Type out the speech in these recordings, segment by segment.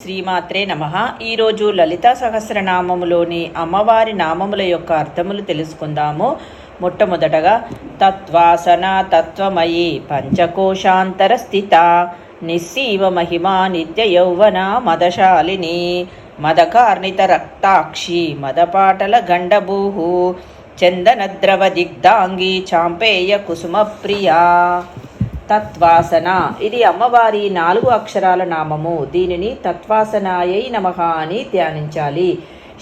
శ్రీమాత్రే నమ. ఈరోజు లలితా సహస్రనామములోని అమ్మవారి నామముల యొక్క అర్థములు తెలుసుకుందాము. మొట్టమొదటగా తత్వాసన తత్వమయి పంచకోశాంతర స్థిత నిస్సీవ మహిమా నిత్య యౌవన మదశాలిని మదకార్ణిత రక్తాక్షి మదపాటల గండభూ చందనద్రవ దిగ్ధాంగి చాంపేయ కుసుమ ప్రియా తత్వాసన. ఇది అమ్మవారి నాలుగు అక్షరాల నామము. దీనిని తత్వాసనాయై నమః అని ధ్యానించాలి.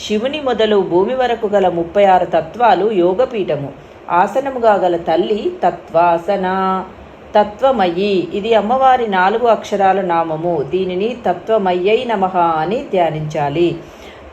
శివుని మొదలు భూమి వరకు గల ముప్పై ఆరు తత్వాలు యోగపీఠము. ఆసనముగా గల తల్లి తత్వాసన. తత్వమయ్యి. ఇది అమ్మవారి నాలుగు అక్షరాల నామము. దీనిని తత్వమయ్యై నమః అని ధ్యానించాలి.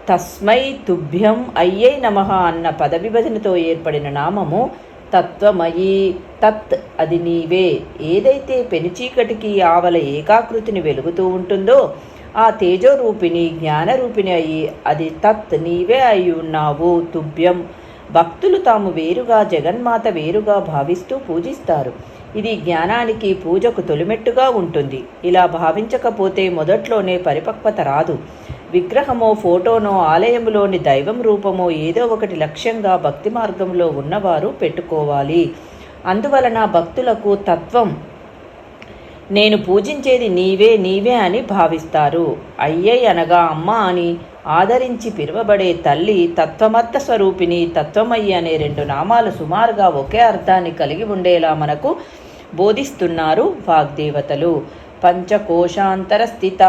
తస్మై తుభ్యం అయ్యై నమః అన్న పద విభజనతో ఏర్పడిన నామము తత్వమయి తత్ అది నీవే. ఏదైతే పెనుచీకటికి ఆవల ఏకాకృతిని వెలుగుతూ ఉంటుందో ఆ తేజోరూపిణి జ్ఞానరూపిణి అయి అది తత్ నీవే అయి ఉన్నావు తుభ్యం. భక్తులు తాము వేరుగా జగన్మాత వేరుగా భావిస్తూ పూజిస్తారు. ఇది జ్ఞానానికి పూజకు తొలిమెట్టుగా ఉంటుంది. ఇలా భావించకపోతే మొదట్లోనే పరిపక్వత రాదు. విగ్రహమో ఫోటోనో ఆలయంలోని దైవం రూపమో ఏదో ఒకటి లక్ష్యంగా భక్తి మార్గంలో ఉన్నవారు పెట్టుకోవాలి. అందువలన భక్తులకు తత్వం. నేను పూజించేది నీవే నీవే అని భావిస్తారు. అయ్యే అనగా అమ్మ అని ఆదరించి పిలువబడే తల్లి తత్వమత్త స్వరూపిణి తత్వమయ్యి అనే రెండు నామాలు సుమారుగా ఒకే అర్థాన్ని కలిగి ఉండేలా మనకు బోధిస్తున్నారు వాగ్దేవతలు. పంచకోశాంతర స్థిత.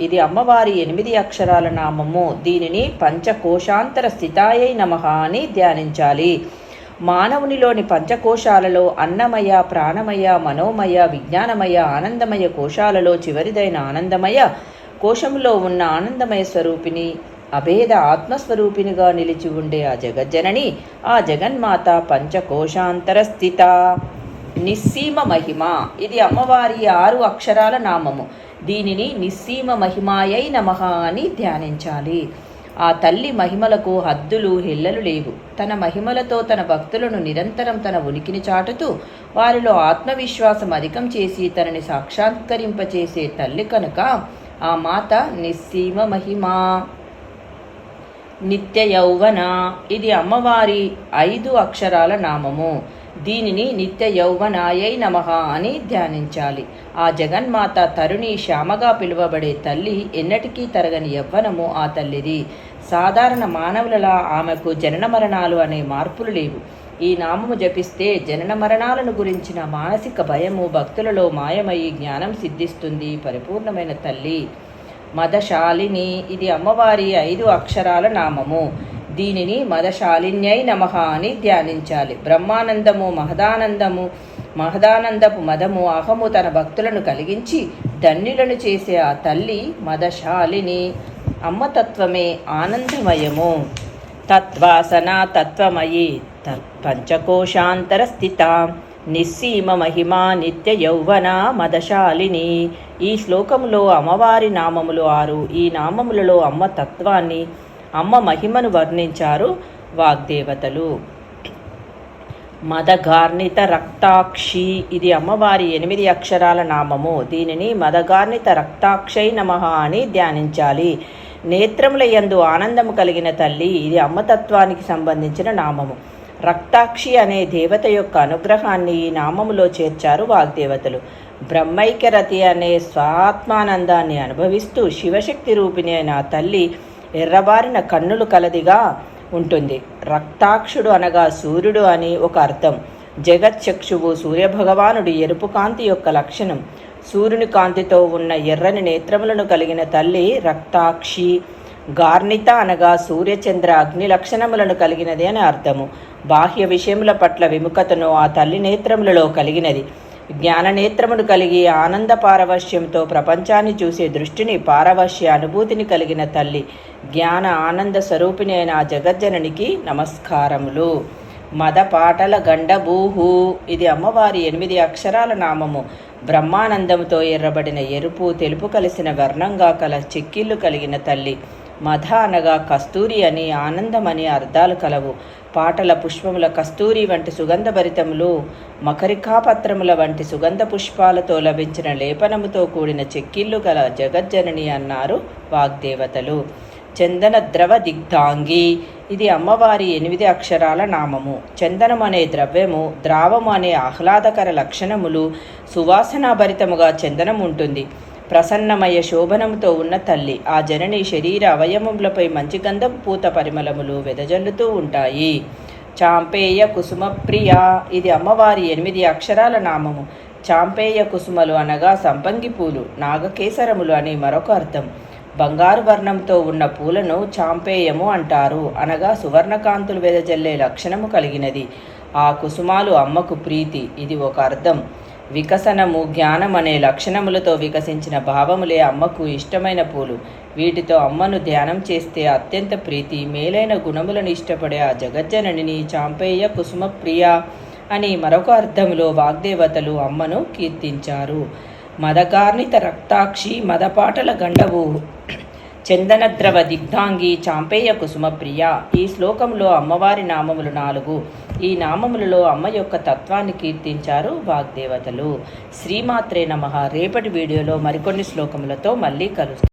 ఇది అమ్మవారి ఎనిమిది అక్షరాల నామము. దీనిని పంచకోశాంతర స్థితాయై నమ అని ధ్యానించాలి. మానవునిలోని పంచకోశాలలో అన్నమయ ప్రాణమయ మనోమయ విజ్ఞానమయ ఆనందమయ కోశాలలో చివరిదైన ఆనందమయ కోశంలో ఉన్న ఆనందమయ స్వరూపిణి అభేద ఆత్మస్వరూపినిగా నిలిచి ఉండే ఆ జగజ్జనని ఆ జగన్మాత పంచకోశాంతర స్థిత నిస్సీమ మహిమ. ఇది అమ్మవారి ఆరు అక్షరాల నామము. దీనిని నిస్సీమ మహిమాయై నమః అని ధ్యానించాలి. ఆ తల్లి మహిమలకు హద్దులు హిల్లలు లేవు. తన మహిమలతో తన భక్తులను నిరంతరం తన ఉనికిని చాటుతూ వారిలో ఆత్మవిశ్వాసం అధికం చేసి తనని సాక్షాత్కరింపచేసే తల్లి కనుక ఆ మాత నిస్సీమ మహిమ. నిత్య యౌవన ఇది అమ్మవారి ఐదు అక్షరాల నామము. దీనిని నిత్య యౌవనాయై నమః అని ధ్యానించాలి. ఆ జగన్మాత తరుణి శ్యామగా పిలువబడే తల్లి ఎన్నటికీ తరగని యవ్వనము ఆ తల్లిది. సాధారణ మానవులలా ఆమెకు జనన మరణాలు అనే మార్పులు లేవు. ఈ నామము జపిస్తే జనన మరణాలను గురించిన మానసిక భయము భక్తులలో మాయమయ్యి జ్ఞానం సిద్ధిస్తుంది పరిపూర్ణమైన తల్లి. మదశాలిని ఇది అమ్మవారి ఐదు అక్షరాల నామము. దీనిని మదశాలిన్యై నమః అని ధ్యానించాలి. బ్రహ్మానందము మహదానందము మహదానందపు మదము అహము తన భక్తులను కలిగించి ధన్యులను చేసే ఆ తల్లి మదశాలిని. అమ్మతత్వమే ఆనందమయము. తత్వాసన తత్వమయి తత్ పంచకోశాంతర స్థిత నిస్సీమ మహిమా నిత్య యౌవన మదశాలిని. ఈ శ్లోకములో అమ్మవారి నామములు ఆరు. ఈ నామములలో అమ్మ తత్వాన్ని అమ్మ మహిమను వర్ణించారు వాగ్దేవతలు. మదగార్ణిత రక్తాక్షి ఇది అమ్మవారి ఎనిమిది అక్షరాల నామము. దీనిని మదగార్ణిత రక్తాక్షై నమః అని ధ్యానించాలి. నేత్రముల యందు ఆనందము కలిగిన తల్లి ఇది అమ్మతత్వానికి సంబంధించిన నామము. రక్తాక్షి అనే దేవత యొక్క అనుగ్రహాన్ని ఈ నామములో చేర్చారు వాగ్దేవతలు. బ్రహ్మైక్యరతి అనే స్వాత్మానందాన్ని అనుభవిస్తూ శివశక్తి రూపిణి అయిన తల్లి ఎర్రబారిన కన్నులు కలదిగా ఉంటుంది. రక్తాక్షుడు అనగా సూర్యుడు అని ఒక అర్థం. జగచ్చక్షువు సూర్యభగవానుడి ఎరుపు కాంతి యొక్క లక్షణం. సూర్యుని కాంతితో ఉన్న ఎర్రని నేత్రములను కలిగిన తల్లి రక్తాక్షి. గార్ణిత అనగా సూర్యచంద్ర అగ్ని లక్షణములను కలిగినది అని అర్థము. బాహ్య విషయముల పట్ల విముఖతను ఆ తల్లి నేత్రములలో కలిగినది. జ్ఞాననేత్రమును కలిగి ఆనంద పారవశ్యంతో ప్రపంచాన్ని చూసే దృష్టిని పారవశ్య అనుభూతిని కలిగిన తల్లి జ్ఞాన ఆనంద స్వరూపిణి అయిన ఆ జగజ్జననికి నమస్కారములు. మద పాటల గండభూహు ఇది అమ్మవారి ఎనిమిది అక్షరాల నామము. బ్రహ్మానందంతో ఎర్రబడిన ఎరుపు తెలుపు కలిసిన వర్ణంగా కల చెక్కిళ్ళు కలిగిన తల్లి. మధ అనగా కస్తూరి అని ఆనందమని అర్థాలు కలవు. పాటల పుష్పముల కస్తూరి వంటి సుగంధభరితములు మకరికాపత్రముల వంటి సుగంధ పుష్పాలతో లభించిన లేపనముతో కూడిన చెక్కిళ్ళు గల జగజ్జనని అన్నారు వాగ్దేవతలు. చందన ద్రవ దిగ్ధాంగి. ఇది అమ్మవారి ఎనిమిది అక్షరాల నామము. చందనం అనే ద్రవ్యము ద్రావము అనే ఆహ్లాదకర లక్షణములు సువాసనాభరితముగా చందనం ఉంటుంది. ప్రసన్నమయ శోభనముతో ఉన్న తల్లి. ఆ జనని శరీర అవయవములపై మంచి గంధం పూత పరిమళములు వెదజల్లుతూ ఉంటాయి. చాంపేయ కుసుమ ప్రియ. ఇది అమ్మవారి ఎనిమిది అక్షరాల నామము. చాంపేయ కుసుమలు అనగా సంపంగి పూలు నాగకేసరములు అని మరొక అర్థం. బంగారు వర్ణంతో ఉన్న పూలను చాంపేయము అంటారు. అనగా సువర్ణకాంతులు వెదజల్లే లక్షణము కలిగినది. ఆ కుసుమాలు అమ్మకు ప్రీతి. ఇది ఒక అర్థం. వికసనము జ్ఞానం అనే లక్షణములతో వికసించిన భావములే అమ్మకు ఇష్టమైన పూలు. వీటితో అమ్మను ధ్యానం చేస్తే అత్యంత ప్రీతి మేలైన గుణములను ఇష్టపడే ఆ జగజ్జననిని చాంపేయ కుసుమ ప్రియ అని మరొక అర్థములో వాగ్దేవతలు అమ్మను కీర్తించారు. మదకార్ణిత రక్తాక్షి మదపాటల గండవు. చందనద్రవ దిగ్ధాంగి చాంపేయ కుసుమ ప్రియ ఈ శ్లోకంలో అమ్మవారి నామములు నాలుగు. ఈ నామములలో అమ్మ యొక్క తత్వాన్ని కీర్తించారు వాగ్దేవతలు. శ్రీమాత్రే నమ. రేపటి వీడియోలో మరికొన్ని శ్లోకములతో మళ్ళీ కలుస్తాం.